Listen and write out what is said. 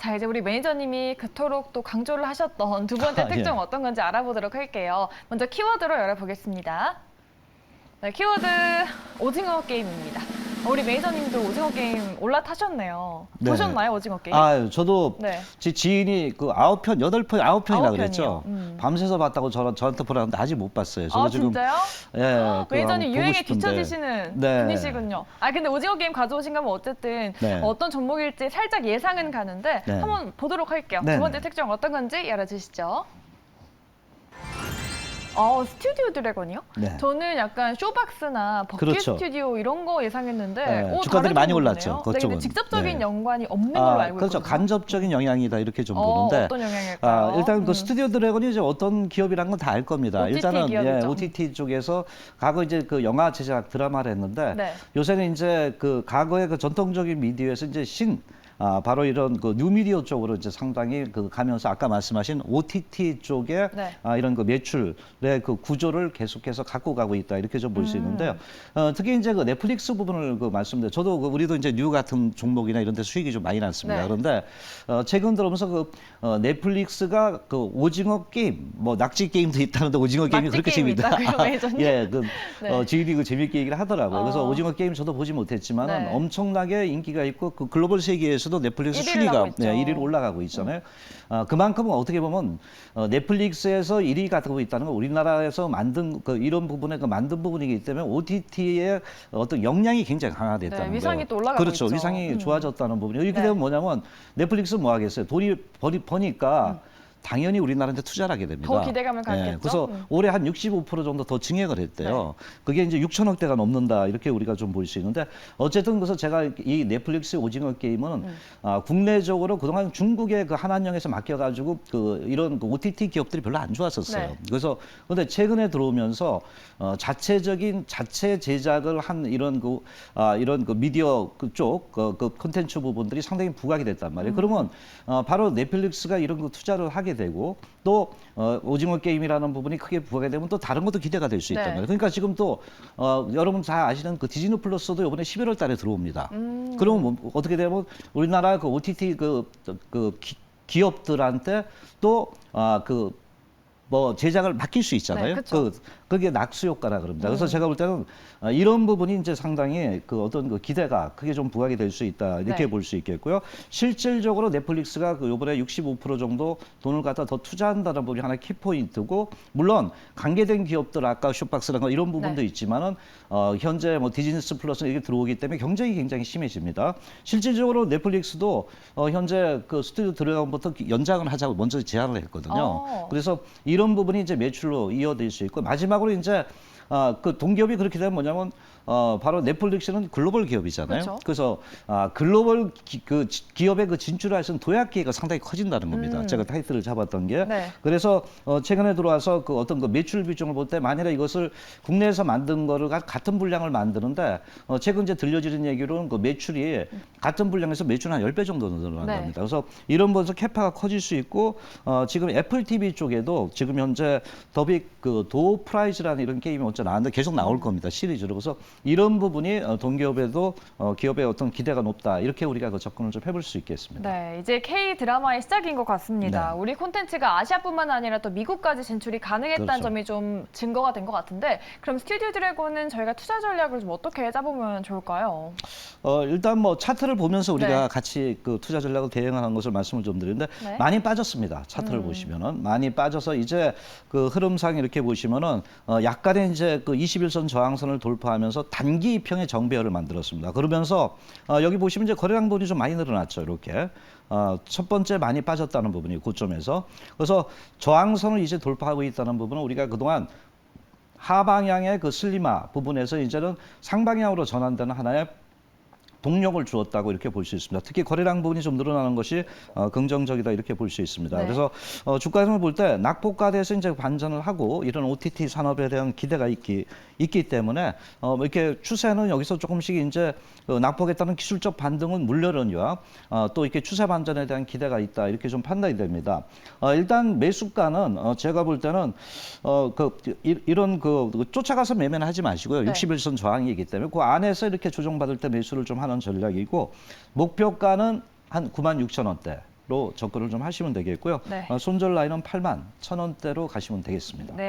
자, 이제 우리 매니저님이 그토록 또 강조를 하셨던 두 번째 아, 예. 특징 어떤 건지 알아보도록 할게요. 먼저 키워드로 열어보겠습니다. 네, 키워드 오징어 게임입니다. 어, 우리 매니저님도 오징어 게임 올라타셨네요. 네. 보셨나요, 오징어 게임? 아, 저도 네. 제 지인이 그 아홉 편, 여덟 편, 아홉 아홉 그랬죠. 음. 밤새서 봤다고 저, 저한테 보라는데 아직 못 봤어요. 저도 아, 지금 진짜요? 예, 그거 매니저님 한번 보고 유행에 싶은데. 뒤처지시는 네. 분이시군요. 아 근데 오징어 게임 가져오신 거면 어쨌든 네. 어떤 종목일지 살짝 예상은 가는데 네. 한번 보도록 할게요. 네, 두 번째 네. 특징 어떤 건지 열어주시죠. 어 스튜디오 드래곤이요? 네. 저는 약간 쇼박스나 버킷 그렇죠. 스튜디오 이런 거 예상했는데 네, 오, 주가들이 다른 많이 종목이네요. 올랐죠, 네, 근데 그쪽은. 직접적인 네. 연관이 없는 걸로 알고 그렇죠. 있거든요. 간접적인 영향이다 이렇게 좀 어, 보는데. 어떤 영향일까요? 아, 일단 그 음. 스튜디오 드래곤이 이제 어떤 기업이란 건 다 알 겁니다. OTT 일단은 예, 기업이죠. OTT 쪽에서 과거 이제 그 영화 제작 드라마를 했는데 네. 요새는 이제 그 과거의 그 전통적인 미디어에서 이제 신 아, 바로 이런 그 뉴미디어 쪽으로 이제 상당히 그 가면서 아까 말씀하신 OTT 쪽에 네. 아, 이런 그 매출의 그 구조를 계속해서 갖고 가고 있다 이렇게 좀 볼수 음. 있는데요. 어, 특히 이제 그 넷플릭스 부분을 그 말씀드려. 저도 그 우리도 이제 뉴 같은 종목이나 이런 데 수익이 좀 많이 났습니다. 네. 그런데 어, 최근 들어오면서 그 어, 넷플릭스가 그 오징어 게임, 뭐 낙지 게임도 있다는데 오징어 게임이 그렇게 게임이 재밌다. 예, 그 네. 어, 지인이 그 재밌게 얘기를 하더라고요. 그래서 어. 오징어 게임 저도 보지 못했지만은 네. 엄청나게 인기가 있고 그 글로벌 세계에서 도 넷플릭스 1위를 순위가 하고 있죠. 네, 1위로 올라가고 있잖아요. 어, 그만큼은 어떻게 보면 어, 넷플릭스에서 1위 가고 있다는 건 우리나라에서 만든 그 이런 부분의 그 만든 부분이기 때문에 OTT의 어떤 역량이 굉장히 강화됐다는 네, 거예요. 위상이 또 올라가고 그렇죠. 있죠. 위상이 음. 좋아졌다는 부분이 이렇게 네. 되면 뭐냐면 넷플릭스 뭐 하겠어요? 돈이 버니, 버니까 당연히 우리나라한테 투자를 하게 됩니다. 음. 더 기대감을 갖겠죠. 그래서 음. 올해 한 65% 정도 더 증액을 했대요. 그게 이제 6천억 대가 넘는다 이렇게 우리가 좀 볼 수 있는데 어쨌든 그래서 제가 이 넷플릭스 오징어 게임은 음. 아, 국내적으로 그동안 중국의 그 한한령에서 맡겨가지고 그 이런 그 OTT 기업들이 별로 안 좋았었어요. 네. 그래서 근데 최근에 들어오면서 어, 자체적인 자체 제작을 한 이런 그 아, 이런 그 미디어 그쪽 그, 그 콘텐츠 부분들이 상당히 부각이 됐단 음. 말이에요. 그러면 어, 바로 넷플릭스가 이런 거 투자를 하게 되고 또 어, 오징어 게임이라는 부분이 크게 부각이 되면 또 다른 것도 기대가 될 수 있단 네. 말이에요. 그러니까 지금 또 어, 여러분 다 아시는 그 디즈니 플러스도 이번에 11월 달에 들어옵니다. 음. 그러면 뭐 어떻게 되면 우리나라 그 OTT 그, 그 기, 기업들한테 또아그 뭐 제작을 맡길 수 있잖아요. 네. 그 그게 낙수 효과라 그럽니다. 그래서 음. 제가 볼 때는 어, 이런 부분이 이제 상당히 그 어떤 그 기대가 크게 좀 부각이 될 수 있다 이렇게 네. 볼수 있겠고요. 실질적으로 넷플릭스가 그 요번에 65% 정도 돈을 갖다 더 투자한다는 부분이 하나 키 포인트고 물론 관계된 기업들 아까 쇼박스라는 거 이런 부분도 네. 있지만은 어, 현재 뭐 디즈니스 플러스 이게 들어오기 때문에 경쟁이 굉장히 심해집니다. 실질적으로 넷플릭스도 어, 현재 그 스튜디오 들어가면부터 연장을 하자고 먼저 제안을 했거든요. 어. 그래서 이런 부분이 이제 매출로 이어질 수 있고 마지막으로 이제 어, 그 동기업이 그렇게 되면 뭐냐면 어, 바로 넷플릭스는 글로벌 기업이잖아요. 그렇죠. 래서 아, 글로벌 기, 그 지- 기업의 그 진출할 수 있는 도약 기회가 상당히 커진다는 겁니다. 음. 제가 타이틀을 잡았던 게. 네. 그래서 어, 최근에 들어와서 그 어떤 그 매출 비중을 볼 때 만일에 이것을 국내에서 만든 거를 가- 같은 분량을 만드는데 어, 최근 이제 들려지는 얘기로는 그 매출이 같은 분량에서 매출 한 10배 정도 늘어난답니다. 네. 그래서 이런 부분에서 캐파가 커질 수 있고 어, 지금 애플 TV 쪽에도 지금 현재 더빅 그 도어 프라이즈라는 이런 게임이 먼저 나왔는데 계속 나올 음. 겁니다. 시리즈로. 그래서 이런 부분이 어, 동기업에도 어, 기업의 어떤 기대가 높다. 이렇게 우리가 그 접근을 좀 해볼 수 있겠습니다. 네, 이제 K 드라마의 시작인 것 같습니다. 네. 우리 콘텐츠가 아시아뿐만 아니라 또 미국까지 진출이 가능했다는 그렇죠. 점이 좀 증거가 된 것 같은데, 그럼 스튜디오 드래곤은 저희가 투자 전략을 좀 어떻게 짜보면 좋을까요? 어, 일단 뭐 차트를 보면서 우리가 네. 같이 그 투자 전략을 대응하는 것을 말씀을 좀 드리는데 네. 많이 빠졌습니다. 차트를 음. 보시면은 많이 빠져서 이제 그 흐름상 이렇게 보시면은 어, 약간의 이제 그 21선 저항선을 돌파하면서 단기 이평의 정배열을 만들었습니다. 그러면서 어, 여기 보시면 이제 거래량 분이 좀 많이 늘어났죠. 이렇게. 어, 첫 번째 많이 빠졌다는 부분이 고점에서 그래서 저항선을 이제 돌파하고 있다는 부분은 우리가 그동안 하방향의 그 슬리마 부분에서 이제는 상방향으로 전환되는 하나의 동력을 주었다고 이렇게 볼 수 있습니다. 특히 거래량 부분이 좀 늘어나는 것이 어, 긍정적이다 이렇게 볼 수 있습니다. 네. 그래서 어, 주가 흐름을 볼 때 낙폭과대에서 이제 반전을 하고 이런 OTT 산업에 대한 기대가 있기 있기 때문에 어, 뭐 이렇게 추세는 여기서 조금씩 이제 그 낙폭에 따른 기술적 반등은 물려려니와 어, 또 이렇게 추세 반전에 대한 기대가 있다 이렇게 좀 판단이 됩니다. 어, 일단 매수가는 어, 제가 볼 때는 어, 그 이- 이런 그 쫓아가서 매매는 하지 마시고요. 네. 61선 저항이기 때문에 그 안에서 이렇게 조정받을 때 매수를 좀 하는 전략이고 목표가는 한 9만 6천 원대. 접근을 좀 하시면 되겠고요. 네. 어, 손절 라인은 8만 천 원대로 가시면 되겠습니다. 네.